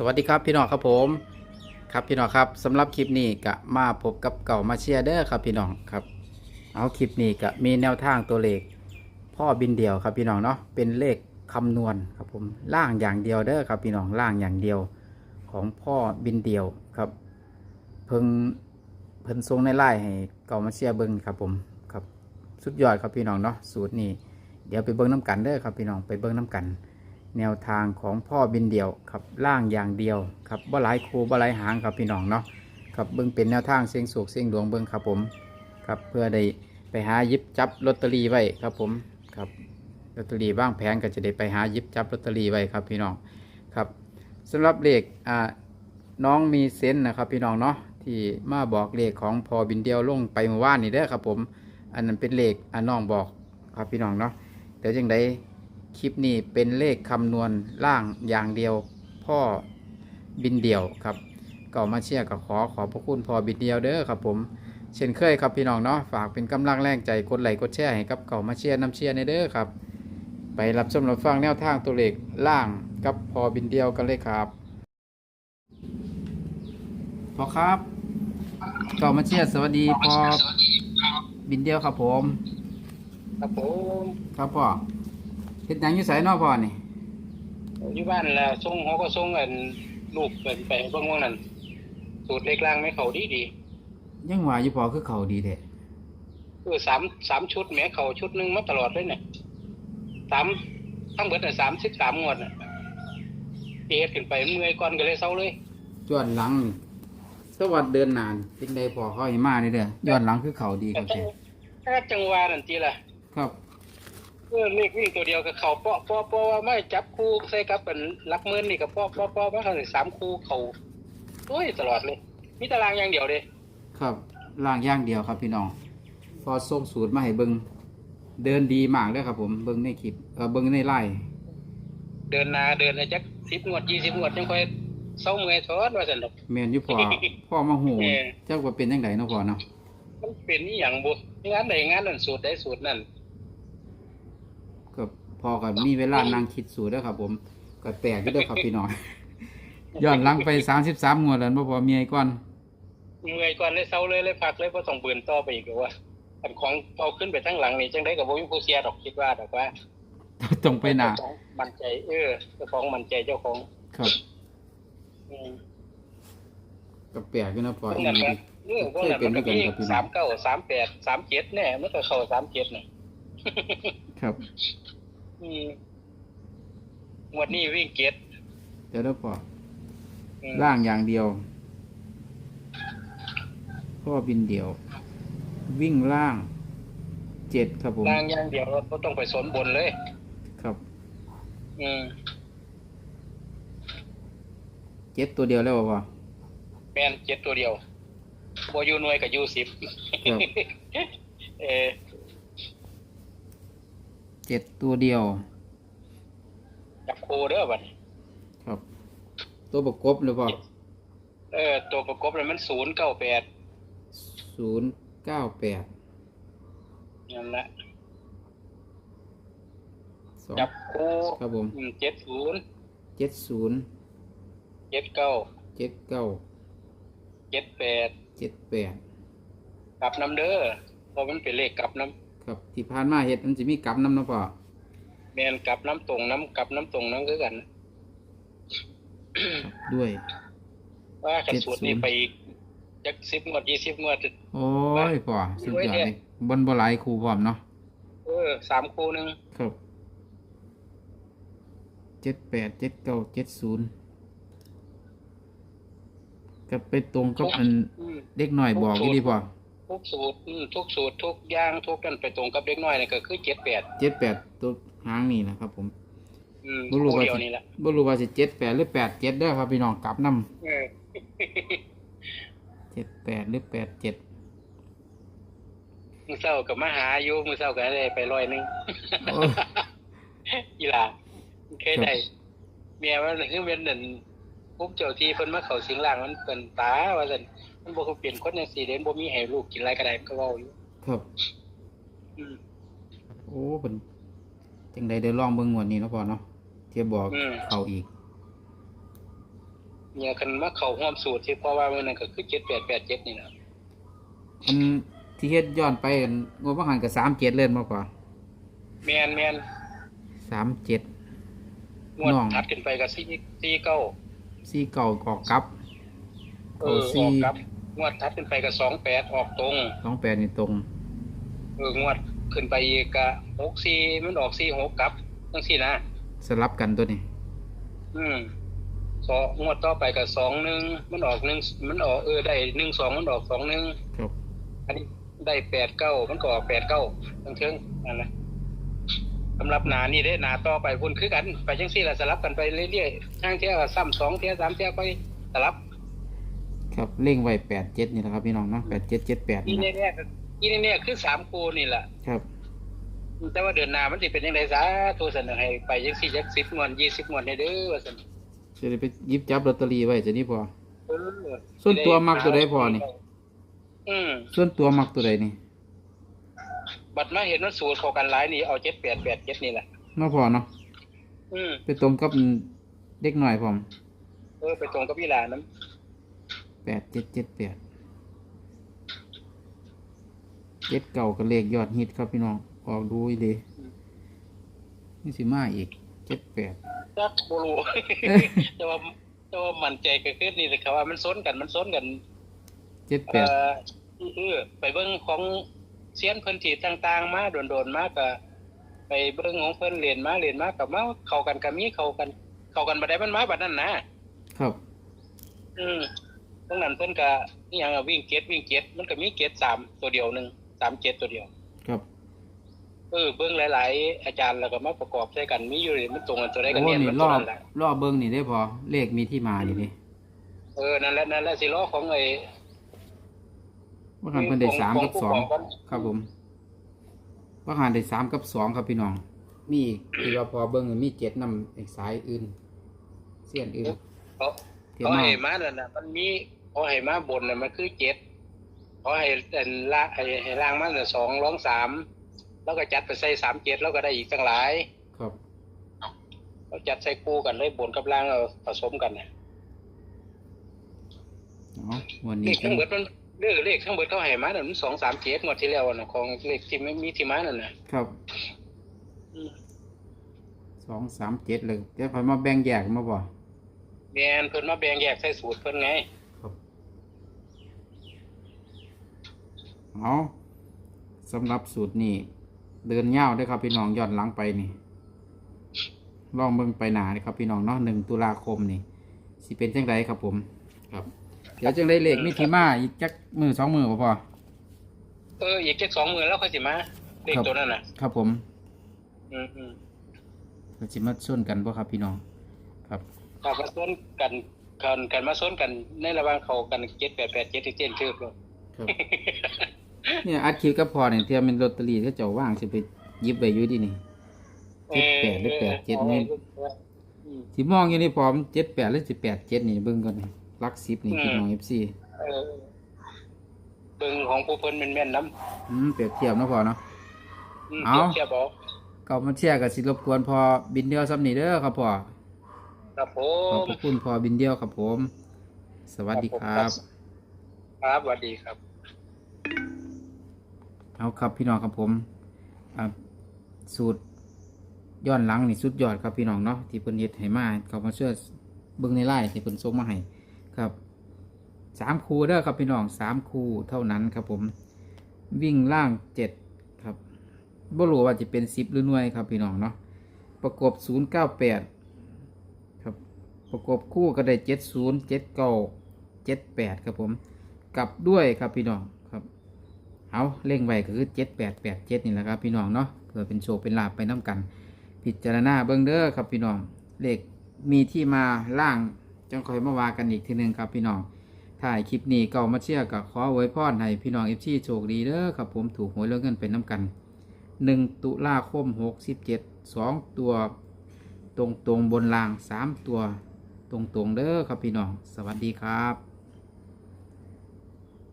สวัสดีครับพี่น้องครับผม ครับพี่น้องครับสำหรับคลิปนี้ก็มาพบกับเก่ามาเชียร์เด้อครับพี่น้องครับ เอาคลิปนี้ก็มีแนวทางตัวเลข พ่อบินเดียวครับพี่น้องเนาะเป็นเลขคำนวณครับผมล่างอย่างเดียวเด้อครับพี่น้องล่างอย่างเดียวของพ่อบินเดียวครับ เพิ่งเพิ่นทรงในไล่ให้เก่ามาเชียร์เบิ้งครับผมครับสุดยอดครับพี่น้องเนาะสูตรนี้เดี๋ยวไปเบิ้งน้ำกันเด้อครับพี่น้องไปเบิ้งน้ำกัน แนวทางของพ่อบินเดี่ยวครับล่างอย่างเดียวครับบ่หลายครูบ่หลายหางครับพี่น้องเนาะครับเบิ่งเป็นแนวทางเสียงสูกเสียงดวงเบิ่งครับผมครับเพื่อได้ไปหายิบจับลอตเตอรี่ไว้ครับผมครับลอตเตอรี่บ้างแผงก็จะได้ไปหายิบจับลอตเตอรี่ไว้ครับพี่น้องครับสำหรับเลขอ่าน้องมีเซนนะครับพี่น้องเนาะที่มาบอกเลขของพอบินเดียวลงไปเมื่อวานนี่เด้อครับผม อันนั้นเป็นเลขอ่าน้องบอกครับพี่น้องเนาะเดี๋ยวจังได คลิปนี้เป็นเลขคำนวณล่างอย่างเดียวพ่อบินเดี่ยวครับก็มาเชียร์กับขอขอบพระคุณพ่อบินเดียวเด้อครับผมเช่นเคยครับพี่น้องเนาะฝากเป็นกำลังแรงใจกดไลค์กดแชร์ให้กับเก่ามาเชียร์น้ำเชียร์ในเด้อครับ ไปรับชมรับฟังแนวทางตัวเลขล่างกับพอบินเดียวกันเลยครับพอครับเก่ามาเชียร์สวัสดีพอบินเดียวครับผม ครับผมครับพ่อ เฮ็ดหยังอยู่ไสเนอพ่อนี่ อยู่บ้านแล้วส่งเขาก็ส่งอันลูกเป็นไปเบิ่งว่านั่นสูตรเล็กล่างไม่เขาดีดียังว่าอยู่พอคือเขาดีแท้คือสามสามชุดแหม้เขาชุดหนึงมาตลอดเลยเนี่ยสามทั้งเบิดน่ะสามสิบสามงวดน่ะเอ็ดขึ้นไปเมื่อยก่อนก็เลยเศร้าเลยย้อนหลังนี่สวัสดเดินนานจริงได้พอเขาให้มานี่เด้อย้อนหลังคือเขาดีครับแท้ถ้าจังหวะนั่นทีละครับ เออเลขวิ่งตัวเดียวกับเขาเปาะเปาะเปาะว่าไม่จับคู่ใส่กับเป็นหลักหมื่นนี่กับเปาะเปาะเปาะมาเขาสามคู่เขาโอ้ยตลอดเลย มีตารางอย่างเดียวเลยครับล่างอย่างเดียวครับพี่น้องพอส่งสูตรมาให้เบิ่งเดินดีมากเลยครับ ผมเบิ่งในคลิปเออเบิ่งในไลน์เดินหนาเดินอะไรจักสิบงวดยี่สิบงวดยังค่อยเศร้าเมื่อยทอนว่าสันดอกแม่นอยู่พอพ่อมาหูเออจักว่าเป็นจังไดเนาะพ่อเนาะมันเป็นนี่อย่างบุงานใดงานนั้นสูตรใดสูตรนั้นก็ พอก็มีเวลานั่งคิดสูตรเด้อครับ ผมก็แปลกอยู่เด้อครับพี่น้องย้อนหลังไป33งวดแล้วบ่พอเมียก่อนเมื่อยก่อนเลยเศร้าเลยเลยพักเลยเพราะต้องเบืนต่อไปอีกว่าอันของเอาขึ้นไปทั้งหลังนี่จังได้กับบ่มีผู้เสียดอกคิดว่าดอกว่าต้องไปหน้าเจ้ของมั่นใจ เออเจ้าของมั่นใจเจ้าของครับอืมก็แปลกอยู่นะพ่อพวกอีนั้นหลีก็เออพวกนั้นมันก็มีสามเก้าสามแปดสามเจ็ดเนี่ยมันก็เข้าสามเจ็ดเนี่ยครับ อืมงวดนี้วิ่งเจ็ดเดี๋ยวเด้อพ่ออืมล่างอย่างเดียวพ่อบินเดี่ยว วิ่งล่างเจ็ดครับผม ล่างอย่างเดียวเราต้องไปสนบนเลย ครับอืมเจ็ดตัวเดียวแล้วบ่พ่อ แมนเจ็ดตัวเดียวบอยู่หน่วยกับยูสิบครับ เออ เจ็ดตัวเดียว จับโคเด้อบัดนี้ครับ ตัวประกบหรือเปล่าเออ ตัวประกบเลยมันศูนย์เก้าแปดศูนย์เก้าแปดนั่นแหละสองจับโคครับผมเจ็ดศูนย์เจ็ดศูนย์เจ็ดเก้าเจ็ดเก้าเจ็ดแปดเจ็ดแปดกลับน้ำเด้อเพราะมันเป็นเลขกลับน้ค รับที่ผ่านมาเห็ดมันจะมีกลับน้ำเนาะพ่อำแมนกลับน้ำตรงน้ำกลับน้ำตรงน้ำคือกันครับด้วย ว่ากระสุนนี่70ไปอีกจักสิบงวดยี่สิบงวด โอ้ยพ่อสุดยอดเลยบนบ่หลายครูพร้อมเนาะเออสามคูหนึ่งครับเจ็ดแปดเจ็ดเก้าเจ็ดศูนย์ก็ไปตรงกับอันอืมเด็กหน่อยบอกอยู่ดีพ่อ ทุกสูตรอืมทุกสูตรทุกอย่างทุกกันไปตรงกับเด็กน้อยนี่ก็คือเจ็ดแปดเจ็ดแปดตัวหางนี่นะครับผมอืมบ่รู้คู่ว่าเดียวสินี่แหละบ่รู้ว่าสิเจ็ดแปดหรือแปดเจ็ดเด้อครับพี่น้องกลับนำเออ เจ็ดแปดหรือแปดเจ็ดมือเศร้ากับมาหาอยู่มือเศร้าก็ได้ไปร้อยหนึง โอ้ อีหลาเคยได้เมียมันคือเป็นนั่น ปุ๊บเจ้าที่เพิ่นมาเข้าสิงล่างมันเป็นตาว่าซั่นมันบ่คือเปลี่ยนคนจังซี่เด่นบ่มีให้ลูกกินอะไรก็ได้มันก็เว้าอยู่ครับอืมโอ้เป็นจังใดได้ลองเบิ่งงวดนี้เนาะพ่อเนาะเทียบบอกอืมเขาอีกเนี่ยคันมาเข้าร่วมสูตรที่เพราะว่ามันนั่นก็คือ7887นี่นะอันที่เฮ็ดย้อนไปกันงบประมาณกับสามเจ็ดเล่นมากกว่าแม่นแม่นสามเจ็ดงวดน้อง ถัดขึ้นไปก็4 49 สี่เก่าออกกลับเออออกครับ งวดถัดขึ้นไปก็28ออกตรง สองแปดนี่ตรงเอองวดขึ้นไปอีกก็64มันออก46กลับจังซี่นะสลับกันตัวนี้อืมสองงวดต่อไปก็สองหนึ่งมันออกหนึ่งมันออกเออได้หนึ่งสองมันออกสองหนึ่งครับ อันนี้ได้แปดเก้ามันก็ออกแปดเก้าทั้งเทิงนั่นแหละ สำหรับหนานี่ได้หนาต่อไปพุ่นคือกัน ไปจังซี่ละสลับกันไปเรื่อยๆช่างเที่ยวซ้ำสองเที่ยวสามเที่ยวไปสลับครับเร่งไว้แปดเจ็ดนี่แหละครับพี่น้องเนาะแปดเจ็ดเจ็ดแปดที่นี่นะแน่ๆก็ที่แน่ๆคือสามคูนี่แหละครับแต่ว่าเดือนหน้ามันสิเป็นยังไงซะตัวเสนอให้ไปจังซี่จักสิบงวดยี่สิบงวดให้เด้อว่าซั่นจะได้ไปหยิบจับลอตเตอรี่ไว้จะนี่พอ เออส่วนตัวมักตัวใดพอนี่ อืม ส่วนตัวมักตัวใดนี่ บัดมาเห็นว่าสูตรเข้ากันหลายนี่เอาเจ็ดแปดแปดเจ็ดนี่แหละเนาะพอเนาะอืมไปตรงกับเด็กหน่อยผมเออไปตรงกับพี่หลานนั้นแปดเจ็ดเจ็ดแปดเจ็ดเก่ากับเลขยอดฮิตครับพี่น้องออกดูอีดีนี่สิมาอีกเจ็ดแปดจักบรูแต่ว่าแต่ว่ามันใจก็คือนี่เลยครับว่ามันซ้นกันมันซ้นกันเจ็ดแปเอ่ดอเออไปเบิ่งของ เสียนเพิ่นที่ต่างๆ มาโดนๆมาก็ไปเบิ่งของเพิ่นเรียนมาเรียนมากับมาเข้ากันก็มีเข้ากัน เข้ากันบ่ได้มันมาบัดนั้นนะครับ อืมตรงนั้นเพิ่นก็อีหยังอะวิ่งเก็ตวิ่งเก็ตมันก็มีเก็ตสามตัวเดียวหนึงสามเจ็ดตัวเดียว ครับเออเบิ่งหลาย ๆ อาจารย์แล้วก็มาประกอบใช้กันมีอยู่นี่มันตรงกันตัวใดก็โอ้เนียนนี่มันรตัวอบนั้นแหละรอบเบิ้งนี่ได้พอเลขมีที่มาอยู่นี่เออนั่นแหละนั่นแหละสิล้อของไอ้ ว่าหันเพิ่นได้สามกับสองขผู้ครับผม ว่าหันได้สามกับสองครับพี่น้อง มีอีกที่ว่าพอเบิ้งมีเจ็ดนำอีกสายอื่น เสี้ยนอื่นเขาที่เขามาให้มานั่นน่ะมันมีเขาให้มาบนน่ะมันคือเจ็ดเขาให้อันละให้ให้ล่างมาน่ะสองร้องสามแล้วก็จัดไปใส่สามเจ็ดแล้วก็ได้อีกตั้งหลาย ครับเขาจัดใส่คู่กันเลยบนกับล่างเอาผสมกันน่ะเนาะวันเลนี้ขทั้งหมดมัน เรื่องเลขทั้งหมดเขาให้มาน่ะมันสองสามเจ็ดหมดที่แล้วน่ะของเลขที่ไม่มีที่มานั่นน่ะครับอืมสองสามเจ็ดเลยเดี๋ยวพอมาแบ่งแยกมาบ่แมนเพิ่นมาแบ่งแยกใส่สูตรเพิ่นไงครับเอาสำหรับสูตรนี้ เดินเง่าวได้อครับพี่น้องย้อนหลังไปนี่ลองเบิ่งไปหนาเลยครับพี่น้องเนาะหนึ่งตุลาคมนี่สิเป็นจังไดครับผมครับ เดี๋ยวจังได้เลขมิถิมาอีกจักมือสองมือบ่พอ เอออีกแค่สองหมื่นแล้วค่อยสิมาเลขครับ ตัวนั้นน่ะ ครับผมอืมอืมก็สิมาส่วนกันบ่ครับพี่น้อง ครับครับมาซ้นกันกันกันมาซ้นกันในระหว่างเขากันเจ็ดแปดแปดเจ็ดที่เจ็ดชื่อเลยครับ เนี่ยอัดคลิปกับพอเนี่ยเทียมเป็นลอตเตอรี่ที่เจ้าว่างสิไปหยิบไปอยู่ดินี่เจ็ดแปดหรือแปดเจ็ดนี่ อืมที่มองอยู่นี่พร้อมเจ็ดแปดหรือสิแปดเจ็ดนี่เบิ่งก่อนนี่ ลักสิบนี่อืมพี่น้องเอฟซีเออเบิ่งของผู้เพิ่นแม่นๆน้อืมเปรียบเทียบเนาะพอเนาะำอืมเอาเทียบบอกก็มาเชียร์กับสิรบกวนพอบินเดียวซ้ำนี่เด้อครับพ่อครับผขอบมพระคุณพอบินเดียวครับผม สวัสดีครับ ครับสวัสดีครับ เอาครับพี่น้องครับผมอ่าสูตรย้อนหลังนี่สุดยอดครับพี่น้องเนาะที่เพิ่นเฮ็ดให้มาเขามาช่วยเบิ่งในไลน์ที่เพิ่นส่งมาให้ ครับสามคูเด้อครับพี่น้องสามคูเท่านั้นครับผม วิ่งล่างเจ็ดครับบ่รู้ว่าจะเป็นสิบหรือหน่วยครับพี่น้องเนาะประกบศูนย์เก้าแปดครับประกบคู่ก็ได้เจ็ดศูนย์เจ็ดเก้าเจ็ดแปดครับผม กลับด้วยครับพี่น้องครับเอาเร่งไว้ก็คือเจ็ดแปดแปดเจ็ดนี่แหละครับพี่น้องเนาะเพื่อเป็นโชว์เป็นลาบไปน้ำกัน พิจารณาเบิ้งเด้อครับพี่น้องเลขมีที่มาล่าง จังคอยมาว่ากันอีกทีหนึงครับพี่น้องถ่ายคลิปนี้เก่ามาเชื่อกับขอไว้พรให้พี่น้องเอฟซีโชคดีเด้อครับผมถูกหวยเรื่องเงินเป็นน้ำกันหนึ่งตุลาคมหกสิบเจ็ดสองตัวตรงตรงๆบนล่างสามตัว ตรงตรงๆเด้อครับพี่น้อง สวัสดีครับ